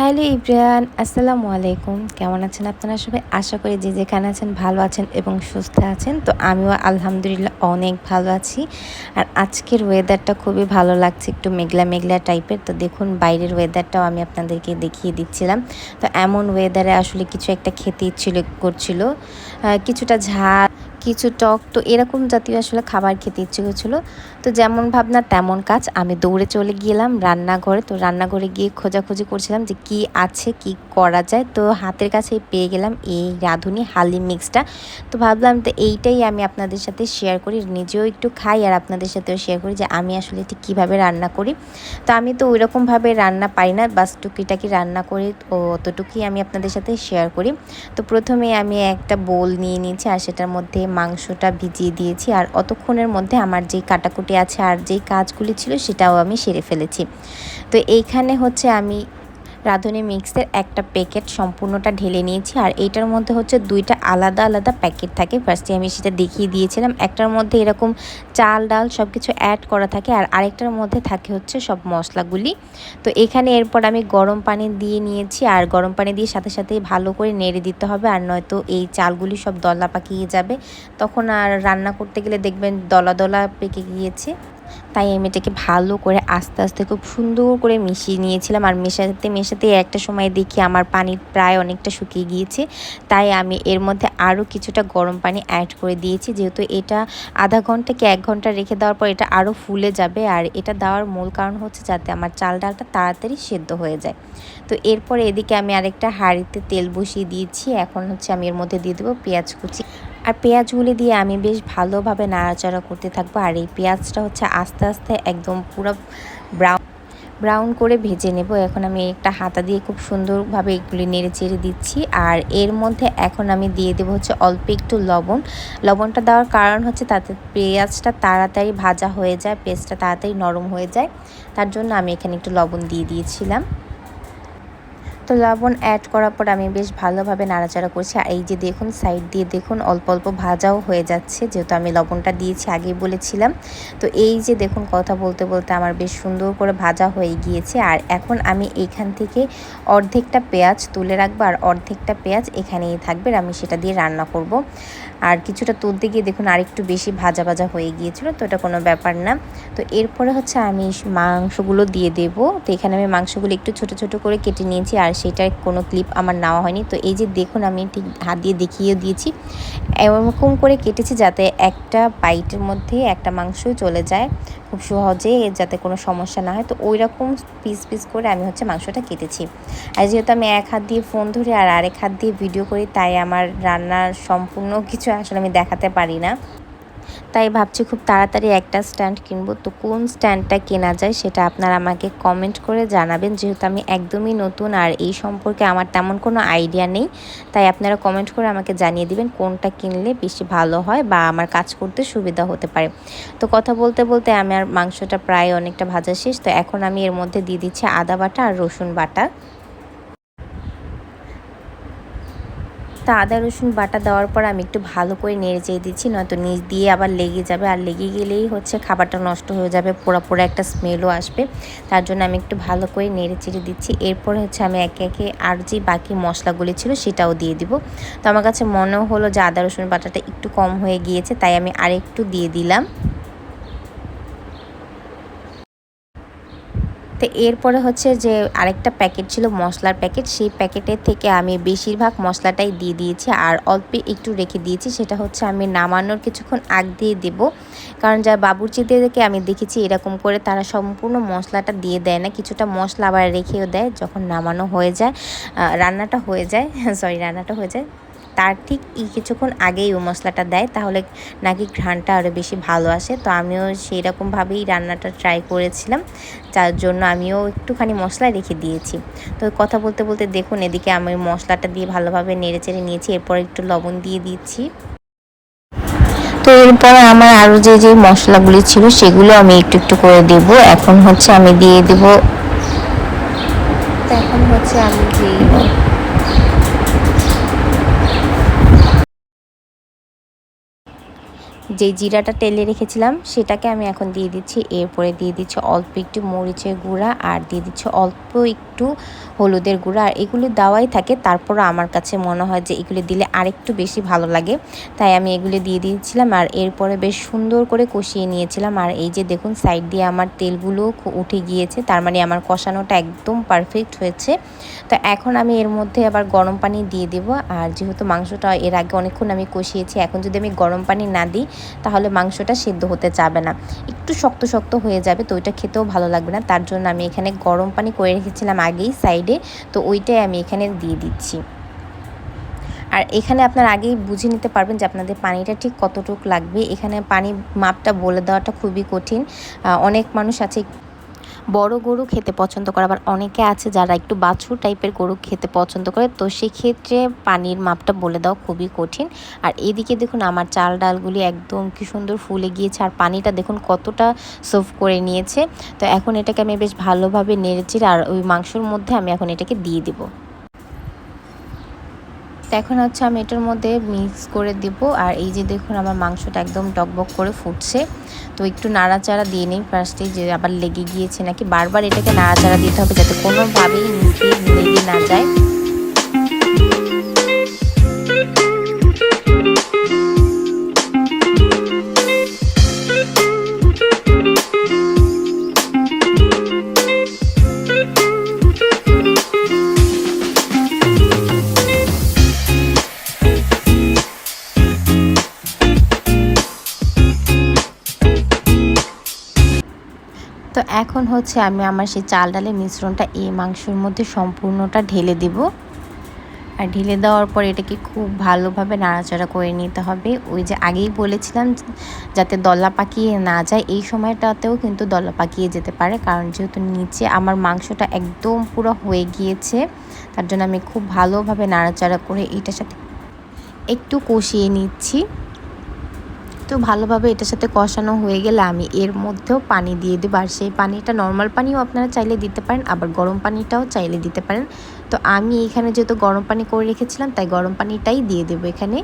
Hello Ibran, আসসালামু আলাইকুম। কেমন আছেন আপনারা সবাই? আশা করি যে যেখানে আছেন ভালো আছেন এবং সুস্থ আছেন। তো আমিও আলহামদুলিল্লাহ অনেক ভালো আছি। আর আজকের ওয়েদারটা খুবই ভালো লাগছে, একটু মেঘলা মেঘলা টাইপের তো দেখুন, বাইরের ওয়েদারটাও আমি আপনাদেরকে দেখিয়ে দিচ্ছিলাম। তো এমন ওয়েদারে আসলে কিছু একটা খেতে ইচ্ছিল, করছিল। কিছুটা ঝাল, কিছু টক, তো এরকম জাতীয় আসলে খাবার খেতে ইচ্ছে করছিল। তো যেমন ভাবনা তেমন কাজ। আমি দৌড়ে চলে গেলাম রান্নাঘরে। তো রান্নাঘরে গিয়ে খোঁজাখুঁজি করছিলাম যে কি আছে, কি করা যায়। তো হাতের কাছে পেয়ে গেলাম এই রাঁধুনি হালি মিক্সটা। তো ভাবলাম তো এইটাই আমি আপনাদের সাথে শেয়ার করি। নিজেও একটু খাই আর আপনাদের সাথেও শেয়ার করি যে আমি আসলে এটি কীভাবে রান্না করি। তো আমি তো ওইরকমভাবে রান্না পারি না। বাস টুকিটাকি রান্না করি। ও অতটুকুই আমি আপনাদের সাথে শেয়ার করি। তো প্রথমে আমি একটা বোল নিয়ে নিয়েছি আর সেটার মধ্যে মাংসটা ভিজিয়ে দিয়েছি। আর অতক্ষণের মধ্যে আমার যেই কাটাকুটি আছে আর যেই কাজগুলি ছিল সেটাও আমি সেরে ফেলেছি। তো এইখানে হচ্ছে আমি রাঁধুনি মিক্সের একটা প্যাকেট সম্পূর্ণটা ঢেলে নিয়েছি আর এইটার মধ্যে হচ্ছে দুইটা আলাদা আলাদা প্যাকেট থাকে। ফার্স্টে আমি সেটা দেখিয়ে দিয়েছিলাম। একটার মধ্যে এরকম চাল, ডাল সব কিছু অ্যাড করা থাকে আর আরেকটার মধ্যে থাকে হচ্ছে সব মশলাগুলি। তো এখানে এরপর আমি গরম পানি দিয়ে নিয়েছি আর গরম পানি দিয়ে সাথে সাথে ভালো করে নেড়ে দিতে হবে আর নয়তো এই চালগুলি সব দলা পাকিয়ে যাবে। তখন আর রান্না করতে গেলে দেখবেন দলা দলা পেকে গিয়েছে। তাই আমি এটাকে ভালো করে আস্তে আস্তে খুব সুন্দর করে মিশিয়ে নিয়েছিলাম। আর মেশাতে মেশাতে একটা সময় দেখি আমার পানি প্রায় অনেকটা শুকিয়ে গিয়েছে। তাই আমি এর মধ্যে আরও কিছুটা গরম পানি অ্যাড করে দিয়েছি। যেহেতু এটা আধা ঘণ্টা কি এক ঘণ্টা রেখে দেওয়ার পর এটা আরও ফুলে যাবে। আর এটা দেওয়ার মূল কারণ হচ্ছে যাতে আমার চাল ডালটা তাড়াতাড়ি সেদ্ধ হয়ে যায়। তো এরপর এদিকে আমি আরেকটা হাঁড়িতে তেল বসিয়ে দিয়েছি। এখন হচ্ছে আমি এর মধ্যে দিয়ে দেবো পেঁয়াজ কুচি। আর পেঁয়াজগুলি দিয়ে আমি বেশ ভালোভাবে নাড়াচাড়া করতে থাকব। আর এই পেঁয়াজটা হচ্ছে আস্তে আস্তে একদম পুরো ব্রাউন ব্রাউন করে ভেজে নেব। এখন আমি একটা হাতা দিয়ে খুব সুন্দরভাবে এগুলি নেড়ে চেড়ে দিচ্ছি। আর এর মধ্যে এখন আমি দিয়ে দেবো হচ্ছে অল্প একটু লবণ। লবণটা দেওয়ার কারণ হচ্ছে তাতে পেঁয়াজটা তাড়াতাড়ি ভাজা হয়ে যায়, পেঁয়াজটা তাড়াতাড়ি নরম হয়ে যায়। তার জন্য আমি এখানে একটু লবণ দিয়ে দিয়েছিলাম। তো লবণ অ্যাড করার পর আমি বেশ ভালোভাবে নাড়াচাড়া করছি। আর এই যে দেখুন সাইড দিয়ে দেখুন, অল্প অল্প ভাজাও হয়ে যাচ্ছে। যেহেতু আমি লবণটা দিয়েছি, আগেই বলেছিলাম। তো এই যে দেখুন, কথা বলতে বলতে আমার বেশ সুন্দর করে ভাজা হয়ে গিয়েছে। আর এখন আমি এখান থেকে অর্ধেকটা পেঁয়াজ তুলে রাখব। আর অর্ধেকটা পেঁয়াজ এখানেই থাকবে। আর আমি সেটা দিয়ে রান্না করব। আর কিছুটা তুলতে গিয়ে দেখুন আরেকটু বেশি ভাজা ভাজা হয়ে গিয়েছিল, তো এটা কোনো ব্যাপার না। তো এরপরে হচ্ছে আমি মাংসগুলো দিয়ে দেব। তো এখানে আমি মাংসগুলো একটু ছোট ছোট করে কেটে নিয়েছি আর সেটার কোনো ক্লিপ আমার নেওয়া হয়নি। তো এই যে দেখুন আমি ঠিক হাত দিয়ে দেখিয়ে দিয়েছি, এরকম করে কেটেছি যাতে একটা বাইটের মধ্যে একটা মাংস চলে যায় খুব সহজে, যাতে কোনো সমস্যা না হয়। তো ওই রকম পিস পিস করে আমি হচ্ছে মাংসটা কেটেছি। আর যেহেতু আমি এক হাত দিয়ে ফোন ধরে আর আরেক হাত দিয়ে ভিডিও করি, তাই আমার রান্নার সম্পূর্ণ কিছু আসলে আমি দেখাতে পারি না। তাই ভাবছি খুব তাড়াতাড়ি একটা স্ট্যান্ড কিনবো। তো কোন স্ট্যান্ডটা কেনা যায় সেটা আপনারা আমাকে কমেন্ট করে জানাবেন। যেহেতু আমি একদমই নতুন আর এই সম্পর্কে আমার তেমন কোনো আইডিয়া নেই। তাই আপনারা কমেন্ট করে আমাকে জানিয়ে দিবেন কোনটা কিনলে বেশি ভালো হয় বা আমার কাজ করতে সুবিধা হতে পারে। তো কথা বলতে বলতে আমার মাংসটা প্রায় অনেকটা ভাজা শেষ। তো এখন আমি এর মধ্যে দিয়ে দিচ্ছি আদা বাটা আর রসুন বাটা। তা আদা, রসুন বাটা দেওয়ার পর আমি একটু ভালো করে নেড়ে চেয়ে দিচ্ছি, নয়তো নিচ দিয়ে আবার লেগে যাবে। আর লেগে গেলেই হচ্ছে খাবারটা নষ্ট হয়ে যাবে, পোড়া পোড়া একটা স্মেলও আসবে। তার জন্য আমি একটু ভালো করে নেড়ে চেড়ে দিচ্ছি। এরপরে হচ্ছে আমি একে একে আর যে বাকি মশলাগুলি ছিল সেটাও দিয়ে দিব। তো আমার কাছে মনেও হলো যে আদা, রসুন বাটাটা একটু কম হয়ে গিয়েছে, তাই আমি আরেকটু দিয়ে দিলাম। তো এরপরে হচ্ছে যে আরেকটা প্যাকেট ছিল মশলার প্যাকেট, সেই প্যাকেটের থেকে আমি বেশিরভাগ মশলাটাই দিয়ে দিয়েছি আর অল্প একটু রেখে দিয়েছি। সেটা হচ্ছে আমি নামানোর কিছুক্ষণ আগ দিয়ে দেব। কারণ যা বাবুর্চিদেরকে আমি দেখেছি এরকম করে তারা সম্পূর্ণ মশলাটা দিয়ে দেয় না। কিছুটা মশলা আবার রেখেও দেয় যখন নামানো হয়ে যায়। রান্নাটা হয়ে যায়। সরি রান্নাটা হয়ে যায়। তার ঠিক কিছুক্ষণ আগেই ও মশলাটা দেয়, তাহলে নাকি ঘ্রাণটা আরও বেশি ভালো আসে। তো আমিও সেই রকমভাবেই রান্নাটা ট্রাই করেছিলাম, যার জন্য আমিও একটুখানি মশলা রেখে দিয়েছি। তো কথা বলতে বলতে দেখুন, এদিকে আমি মশলাটা দিয়ে ভালোভাবে নেড়ে চেড়ে নিয়েছি, এরপর একটু লবণ দিয়ে দিচ্ছি। তো এরপর আমার আরও যে যে মশলাগুলি ছিল, সেগুলো আমি একটু একটু করে দেব। এখন হচ্ছে আমি দিয়ে দেব এখন হচ্ছে আমি যে যে জিরাটা টেলে রেখেছিলাম, সেটাকে আমি এখন দিয়ে দিচ্ছি। এরপরে দিয়ে দিচ্ছি অল্প একটু মরিচের গুঁড়া আর দিয়ে দিচ্ছি অল্প একটু হলুদের গুঁড়া। আর এগুলি দেওয়াই থাকে তারপর আমার কাছে মনে হয় যে এগুলি দিলে আরেকটু বেশি ভালো লাগে। তাই আমি এগুলি দিয়ে দিয়েছিলাম আর এরপরে বেশ সুন্দর করে কষিয়ে নিয়েছিলাম। আর এই যে দেখুন, সাইড দিয়ে আমার তেলগুলো উঠে গিয়েছে, তার মানে আমার কষানোটা একদম পারফেক্ট হয়েছে। তো এখন আমি এর মধ্যে আবার গরম পানি দিয়ে দেবো। আর যেহেতু মাংসটা এর আগে অনেকক্ষণ আমি কষিয়েছি, এখন যদি আমি গরম পানি না দিই তাহলে মাংসটা সেদ্ধ হতে চাবে না। একটু শক্ত শক্ত হয়ে যাবে তো ওইটা খেতেও ভালো লাগবে না। তার জন্য আমি এখানে গরম পানি করে রেখেছিলাম আগেই সাইডে। তো ওইটাই আমি এখানে দিয়ে দিচ্ছি। আর এখানে আপনার আগেই বুঝে নিতে পারবেন যে আপনাদের পানিটা ঠিক কতটুক লাগবে। এখানে পানি মাপটা বলে দেওয়াটা খুবই কঠিন। অনেক মানুষ আছে বড় গরু খেতে পছন্দ করে। আবার অনেকে আছে যারা একটু বাছুর টাইপের গরু খেতে পছন্দ করে। তো সেক্ষেত্রে পানির মাপটা বলে দেওয়া খুবই কঠিন। আর এদিকে দেখুন আমার চাল ডালগুলি একদম কি সুন্দর ফুলে গিয়েছে। আর পানিটা দেখুন কতটা সোফ করে নিয়েছে। তো এখন এটাকে আমি বেশ ভালোভাবে নেড়েছি আর ওই মাংসর মধ্যে আমি এখন এটাকে দিয়ে দেবো। এখন হচ্ছে আমি এটার মধ্যে মিক্স করে দেব। আর এই যে দেখুন, আমার মাংসটা একদম টকবক করে ফুটছে। তো একটু নাড়াচাড়া দিয়ে নিই। ফার্স্টে যে আবার লেগে গিয়েছে নাকি? বারবার এটাকে নাড়াচাড়া দিতে হবে যাতে কোনোভাবেই মুখে লেগে না যায়। তো এখন হচ্ছে আমি আমার সেই চাল ডালের মিশ্রণটা এই মাংসের মধ্যে সম্পূর্ণটা ঢেলে দেব। আর ঢেলে দেওয়ার পর এটাকে খুব ভালোভাবে নাড়াচাড়া করে নিতে হবে। ওই যে আগেই বলেছিলাম যাতে দলা পাকিয়ে না যায়, এই সময়টাতেও কিন্তু দলা পাকিয়ে যেতে পারে। কারণ যেহেতু নিচে আমার মাংসটা একদম পুরো হয়ে গিয়েছে, তার জন্য আমি খুব ভালোভাবে নাড়াচাড়া করে এইটার সাথে একটু কষিয়ে নিচ্ছি। তো ভালোভাবে এটার সাথে কষানো হয়ে গেলে আমি এর মধ্যেও পানি দিয়ে দেবো। আর সেই পানিটা নর্মাল পানিও আপনারা চাইলে দিতে পারেন, আবার গরম পানিটাও চাইলে দিতে পারেন। তো আমি এখানে যেহেতু গরম পানি করে রেখেছিলাম, তাই গরম পানিটাই দিয়ে দেবো এখানে।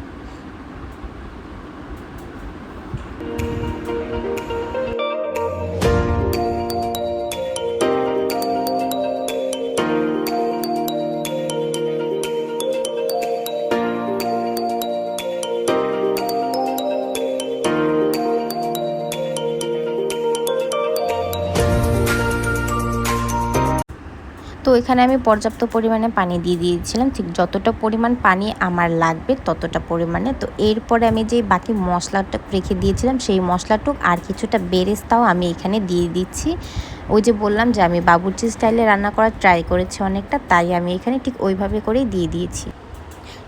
এখানে আমি পর্যাপ্ত পরিমাণে পানি দিয়ে দিয়েছিলাম। ঠিক যতটা পরিমাণ পানি আমার লাগবে ততটা পরিমাণে। তো এরপরে আমি যে বাকি মশলাটা রেখে দিয়েছিলাম, সেই মশলাটুক আর কিছুটা বেরেস্তাও আমি এখানে দিয়ে দিচ্ছি। ওই যে বললাম যে আমি বাবুর্চি স্টাইলে রান্না করার ট্রাই করেছি অনেকটা, তাই আমি এখানে ঠিক ওইভাবে করেই দিয়ে দিয়েছি।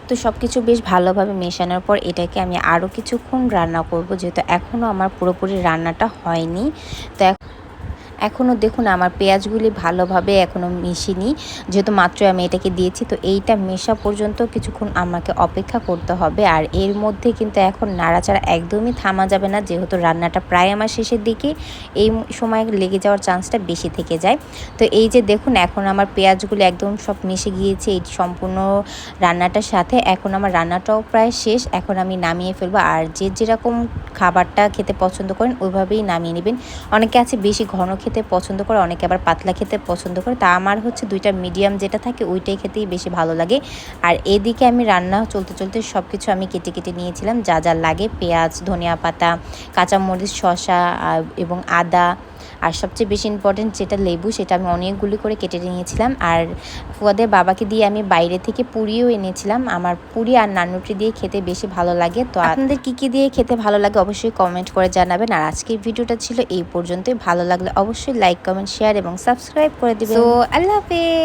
তো সব কিছু বেশ ভালোভাবে মেশানোর পর এটাকে আমি আরও কিছুক্ষণ রান্না করব, যেহেতু এখনও আমার পুরোপুরি রান্নাটা হয়নি। তো এখনও দেখুন আমার পেঁয়াজগুলি ভালোভাবে এখনও মিশিনি। যেহেতু মাত্র আমি এটাকে দিয়েছি, তো এইটা মেশা পর্যন্ত কিছুক্ষণ আমাকে অপেক্ষা করতে হবে। আর এর মধ্যে কিন্তু এখন নাড়াচাড়া একদমই থামা যাবে না, যেহেতু রান্নাটা প্রায় আমার শেষের দিকে। এই সময় লেগে যাওয়ার চান্সটা বেশি থেকে যায়। তো এই যে দেখুন, এখন আমার পেঁয়াজগুলি একদম সব মিশে গিয়েছে, এই সম্পূর্ণ রান্নাটার সাথে। এখন আমার রান্নাটাও প্রায় শেষ, এখন আমি নামিয়ে ফেলব। আর যে যেরকম খাবারটা খেতে পছন্দ করেন, ওইভাবেই নামিয়ে নেবেন। অনেকে আছে বেশি ঘন খেতে পছন্দ করে, অনেকে আবার পাতলা খেতে পছন্দ করে। তা আমার হচ্ছে দুইটা মিডিয়াম যেটা থাকে, ওইটাই খেতেই বেশি ভালো লাগে। আর এদিকে আমি রান্না চলতে চলতে সব কিছু আমি কেটে কেটে নিয়েছিলাম। যা যা লাগে, পেঁয়াজ, ধনিয়া পাতা, কাঁচামরিচ, শসা এবং আদা। আর সবচেয়ে বেশি ইম্পর্টেন্ট যেটা লেবু, সেটা আমি অনেকগুলি করে কেটে নিয়েছিলাম। আর ফুয়াদের বাবাকে দিয়ে আমি বাইরে থেকে পুরিও এনেছিলাম। আমার পুরি আর নানুটি দিয়ে খেতে বেশি ভালো লাগে। তো আপনাদের কী কী দিয়ে খেতে ভালো লাগে অবশ্যই কমেন্ট করে জানাবেন। আর আজকের ভিডিওটা ছিল এই পর্যন্তই। ভালো লাগলে অবশ্যই লাইক কমেন্ট শেয়ার এবং সাবস্ক্রাইব করে দিবেন। আল্লাহ হাফেজ।